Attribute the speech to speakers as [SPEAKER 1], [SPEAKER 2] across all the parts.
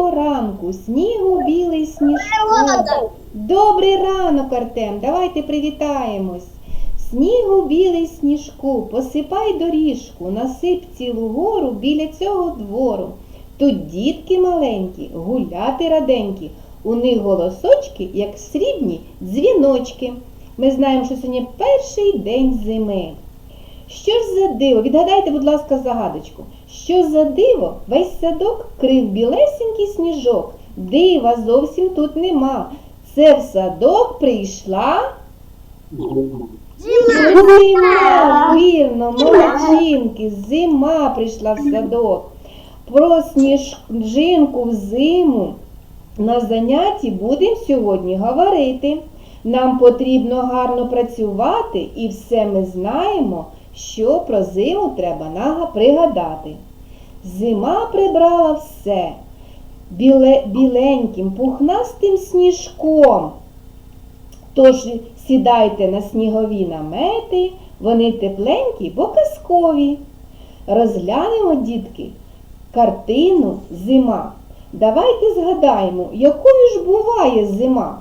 [SPEAKER 1] Доброго ранку, снігу білий сніжку. Добрий ранок, Артем. Давайте привітаємось. Снігу білий сніжку, посипай доріжку, насип цілу гору біля цього двору. Тут дітки маленькі, гуляти раденькі. У них голосочки, як срібні дзвіночки. Ми знаємо, що сьогодні перший день зими. Що ж за диво? Відгадайте, будь ласка, загадочку. Що за диво? Весь садок крив білесенький сніжок. Дива зовсім тут нема. Це в садок прийшла зима. Вірно, молодчинки, зима прийшла в садок. Про сніжинку в зиму на занятті будемо сьогодні говорити. Нам потрібно гарно працювати і все ми знаємо, що про зиму треба нага пригадати. Зима прибрала все біле, біленьким, пухнастим сніжком. Тож сідайте на снігові намети, вони тепленькі, бо казкові. Розглянемо, дітки, картину зима. Давайте згадаємо, якою ж буває зима.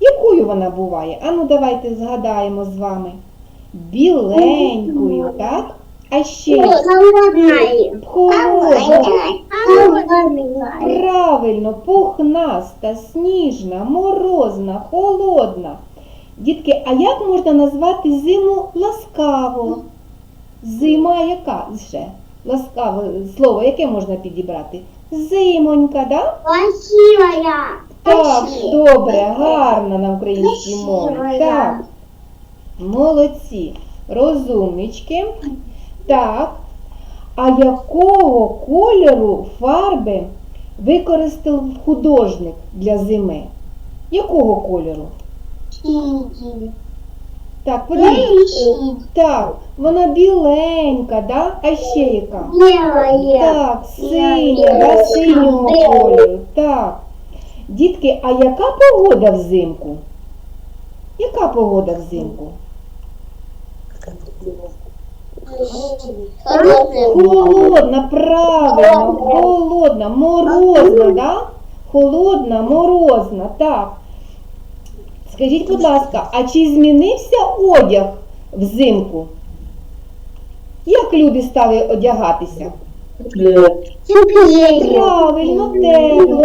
[SPEAKER 1] Якою вона буває? Ану, давайте згадаємо з вами. Біленькою, так? А ще
[SPEAKER 2] Холодная.
[SPEAKER 1] Правильно, пухнаста, сніжна, морозна, холодна. Дітки, а як можна назвати зиму ласкаво? Зима яка ще? Ласкаве слово, яке можна підібрати? Зимонька, да?
[SPEAKER 2] Красивая.
[SPEAKER 1] Так, добре, гарно на українській мові. Так. Молодці, розумнички. Так. А якого кольору фарби використав художник для зими? Якого кольору? Так, подивіться. Так, вона біленька, да? А ще яка? Так, синя, да, синього кольору. Так. Дітки, а яка погода взимку? Яка погода взимку? Холодна, правильно, холодна, морозна, да? Холодна, морозна, так. Скажіть, будь ласка, а чи змінився одяг взимку? Як люди стали одягатися? Правильно, тепло.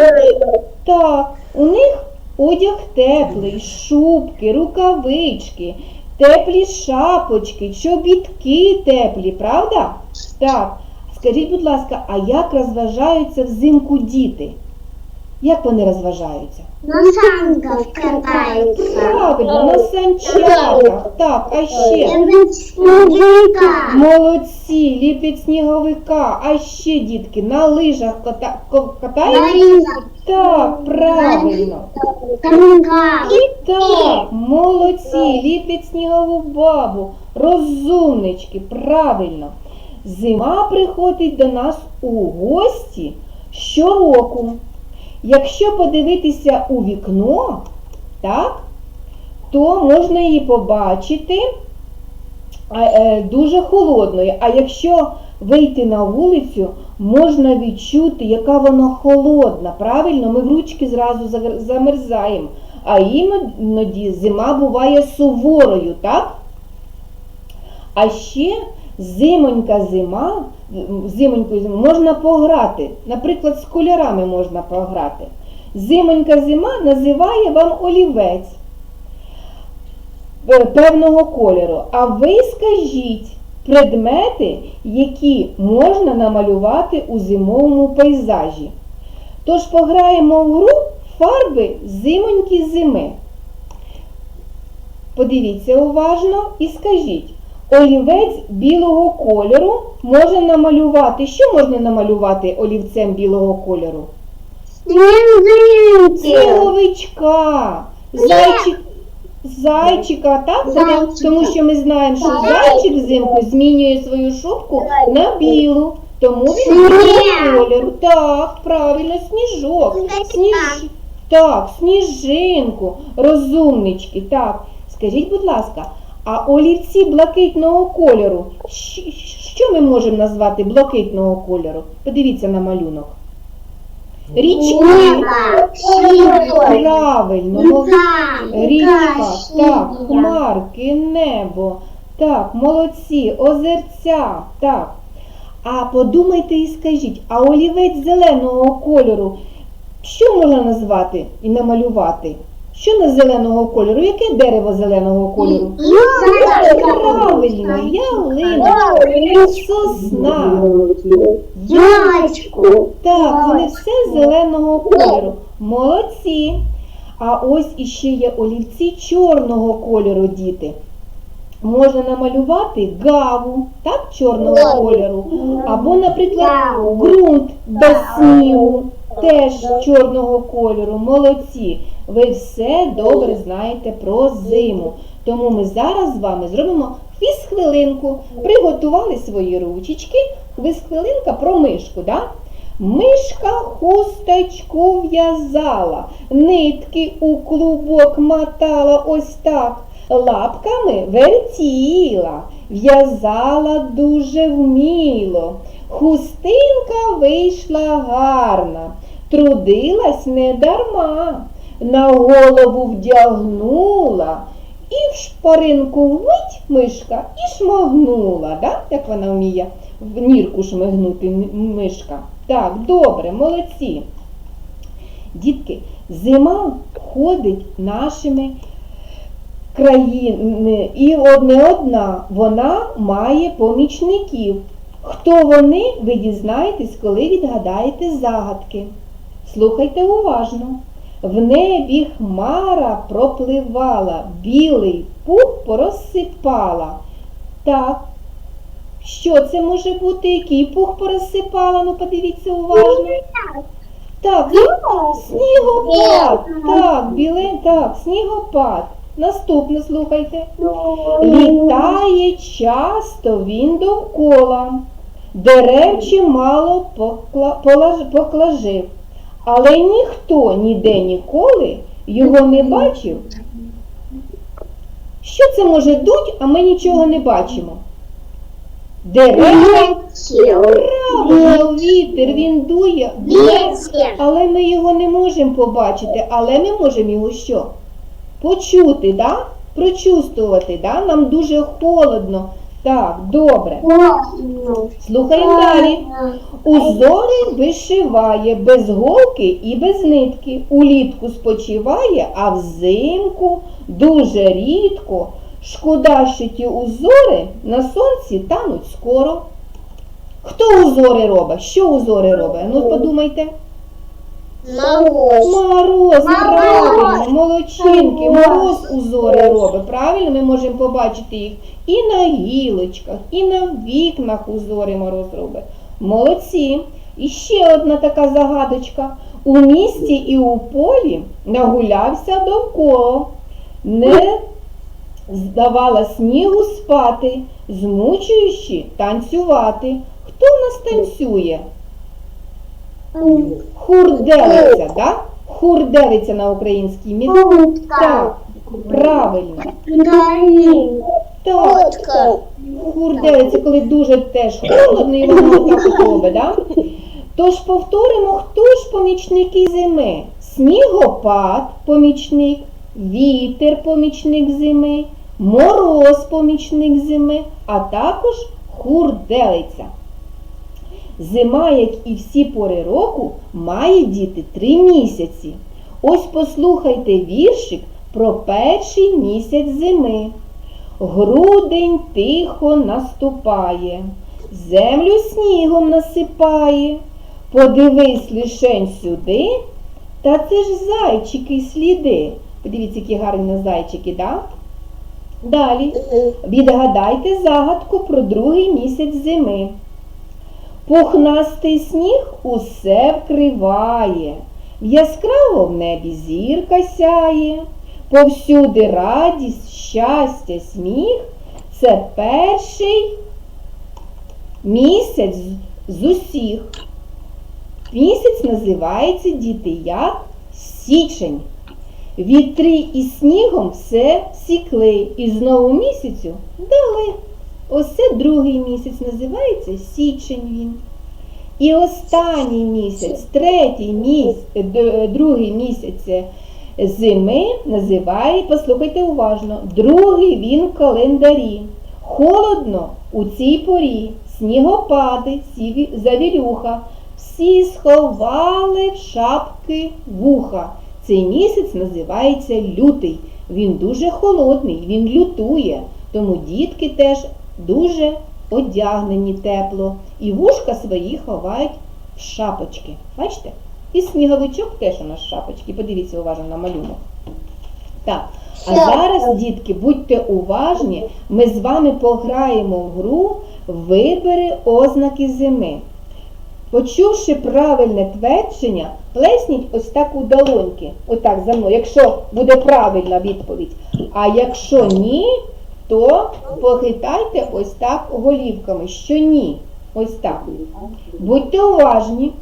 [SPEAKER 1] Так, у них одяг теплий, шубки, рукавички, теплі шапочки, чобітки теплі, правда? Так. Скажіть, будь ласка, а як розважаються взимку діти? Як вони розважаються?
[SPEAKER 2] На санках катаются.
[SPEAKER 1] Правильно, на санчатах. Так, а ще
[SPEAKER 2] Лепят снеговика.
[SPEAKER 1] молодці, ліпять сніговика, а ще дітки на лижах ката- ко- катаються?
[SPEAKER 2] Марина.
[SPEAKER 1] Так, правильно.
[SPEAKER 2] Конька.
[SPEAKER 1] Так, молодці, ліпять снігову бабу, розумнички, правильно. Зима приходить до нас у гості щороку. Якщо подивитися у вікно, так, то можна її побачити е, дуже холодною. А якщо вийти на вулицю, можна відчути, яка вона холодна. Правильно, ми в ручки зразу замерзаємо. А іноді зима буває суворою, так? А ще зимонька зима, м, зимонькою зимою можна пограти. Наприклад, з кольорами можна пограти. Зимонька зима називає вам олівець е, певного кольору. А ви скажіть предмети, які можна намалювати у зимовому пейзажі. Тож пограємо в гру фарби зимонькі зими. Подивіться уважно і скажіть, олівець білого кольору можна намалювати. Що можна намалювати олівцем білого кольору? Сніговичка, зайчик, зайчика, так?
[SPEAKER 2] Зайчика.
[SPEAKER 1] Тому що ми знаємо, що зайчик взимку змінює свою шубку на білу. Тому він білого кольору. Так, правильно, сніжок. Сніж... Так, сніжинку, розумнички, так. Скажіть, будь ласка, а олівці блакитного кольору, що ми можемо назвати блакитного кольору? Подивіться на малюнок. Річки. Правильно. Річка, так, хмарки, небо. Так, молодці, озерця, так. А подумайте і скажіть, а олівець зеленого кольору, що можна назвати і намалювати? Що на зеленого кольору? Яке дерево зеленого кольору? Правильно, ялиночка, сосна.
[SPEAKER 2] Елочку.
[SPEAKER 1] Так, вони все зеленого кольору. Молодці. А ось іще є олівці чорного кольору, діти. Можна намалювати гаву, так, чорного кольору. Або, наприклад, ґрунт без снігу, теж чорного кольору. Молодці. Ви все добре знаєте про зиму. Тому ми зараз з вами зробимо хвіст-хвилинку. Приготували свої ручечки. Хвіст-хвилинка про мишку, да? Мишка хусточку в'язала, нитки у клубок мотала ось так, лапками вертіла, в'язала дуже вміло. Хустинка вийшла гарна, трудилась не дарма, на голову вдягнула. І в шпаринку вмить мишка і шмагнула, да? як вона вміє в нірку шмигнути мишка. Так, добре, молодці. Дітки, зима ходить нашими країнами і одне одна, вона має помічників. Хто вони, ви дізнаєтесь, коли відгадаєте загадки. Слухайте уважно. В небі хмара пропливала, білий пух порозсипала. Так, що це може бути? Який пух порозсипала? Ну подивіться уважно. Так, снігопад. Так, біле, так, снігопад. Наступне слухайте. Літає часто він довкола, дерев чимало поклажив, але ніхто ніде ніколи його не бачив. Що це може дуть, а ми нічого не бачимо? Дерева правильно, вітер, він дує, але ми його не можемо побачити, але ми можемо його що? Почути, да? прочувствувати, да? нам дуже холодно. Так, добре. Слухаємо далі. Узори вишиває без голки і без нитки. Улітку спочиває, а взимку дуже рідко. Шкода, що ті узори на сонці тануть скоро. Хто узори робить? Що узори робить? Ну подумайте.
[SPEAKER 2] Мороз.
[SPEAKER 1] Мороз, правильно, молодчинки, мороз узори робить. Правильно, ми можемо побачити їх і на гілочках, і на вікнах узори мороз робить. Молодці. І ще одна така загадочка. У місті і у полі нагулявся довкола, не здавала снігу спати, змучуючи танцювати. Хто нас танцює? Хурделиця, да? Хурделиця на українській мі... Так, правильно. Так,
[SPEAKER 2] Утка.
[SPEAKER 1] хурделиця, коли дуже теж холодно і воно так робить, да? Тож повторимо, хто ж помічники зими? Снігопад помічник, вітер помічник зими, мороз помічник зими, а також хурделиця. Зима, як і всі пори року, має діти три місяці. Ось послухайте віршик про перший місяць зими. Грудень тихо наступає, землю снігом насипає. Подивись лишень сюди, та це ж зайчики сліди. Подивіться, які гарні зайчики, да? Далі. Відгадайте загадку про другий місяць зими. Пухнастий сніг усе вкриває, яскраво в небі зірка сяє, повсюди радість, щастя, сміх. Це перший місяць з- усіх. Місяць називається діти як січень. Вітри і снігом все сікли, і знову місяцю дали. Ось це другий місяць називається січень він. І останній місяць, третій місяць, другий місяць е, зими називає, послухайте уважно, другий він в календарі. Холодно у цій порі, снігопади, завірюха, всі сховали в шапки вуха. Цей місяць називається лютий. Він дуже холодний, він лютує, тому дітки теж дуже одягнені тепло і вушка свої ховають в шапочки. Бачите? І сніговичок теж у нас шапочки. Подивіться уважно на малюнок. Так, а зараз, дітки, будьте уважні, ми з вами пограємо в гру Вибери ознаки зими. Почувши правильне твердження, плесніть ось так у долоньки. Отак за мною, якщо буде правильна відповідь. А якщо ні, то похитайте ось так голівками, що ні. Ось так. Будьте уважні.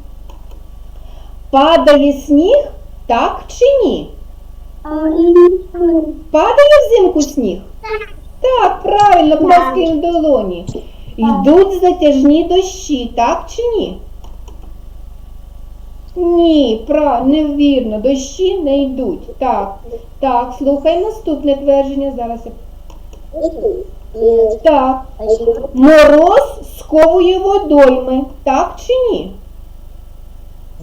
[SPEAKER 1] Падає сніг, так чи ні? Падає взимку сніг? Так, правильно, плескаємо в долоні. Йдуть затяжні дощі, так чи ні? Ні, пра, невірно, дощі не йдуть. Так, так, слухай наступне твердження. Зараз я. Так, мороз сковує водойми, так чи ні?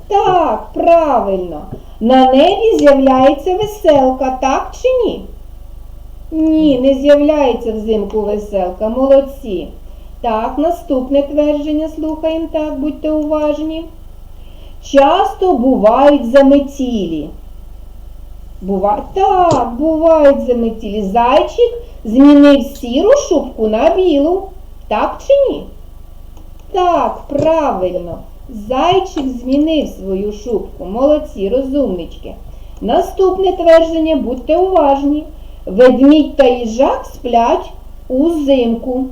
[SPEAKER 1] Так, правильно. На небі з'являється веселка, так чи ні? Ні, не з'являється взимку веселка. Молодці. Так, наступне твердження слухаємо, так, будьте уважні. Часто бувають заметілі. Бува... Так, бувають заметілі. Зайчик змінив сіру шубку на білу. Так чи ні? Так, правильно. Зайчик змінив свою шубку. Молодці, розумнички. Наступне твердження, будьте уважні. Ведмідь та їжак сплять узимку.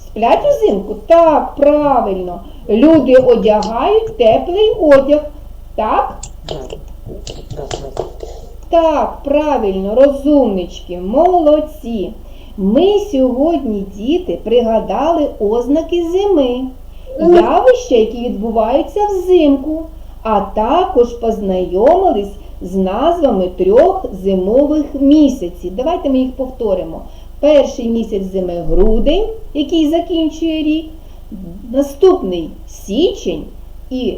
[SPEAKER 1] Сплять узимку? Так, правильно. Люди одягають теплий одяг. Так? Так, правильно, розумнички, молодці. Ми сьогодні, діти, пригадали ознаки зими, явища, які відбуваються взимку, а також познайомились з назвами трьох зимових місяців. Давайте ми їх повторимо. Перший місяць зими грудень, який закінчує рік, наступний січень і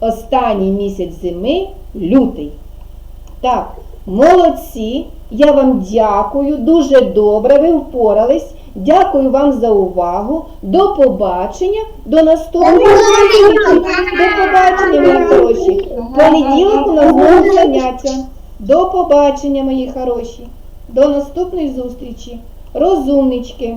[SPEAKER 1] останній місяць зими лютий. Так, молодці. Я вам дякую, дуже добре, ви впорались. Дякую вам за увагу. До побачення, до зустрічі. До побачення, мої хороші. Понеділок у нас знову заняття. До побачення, мої хороші. До наступної зустрічі. Розумнички.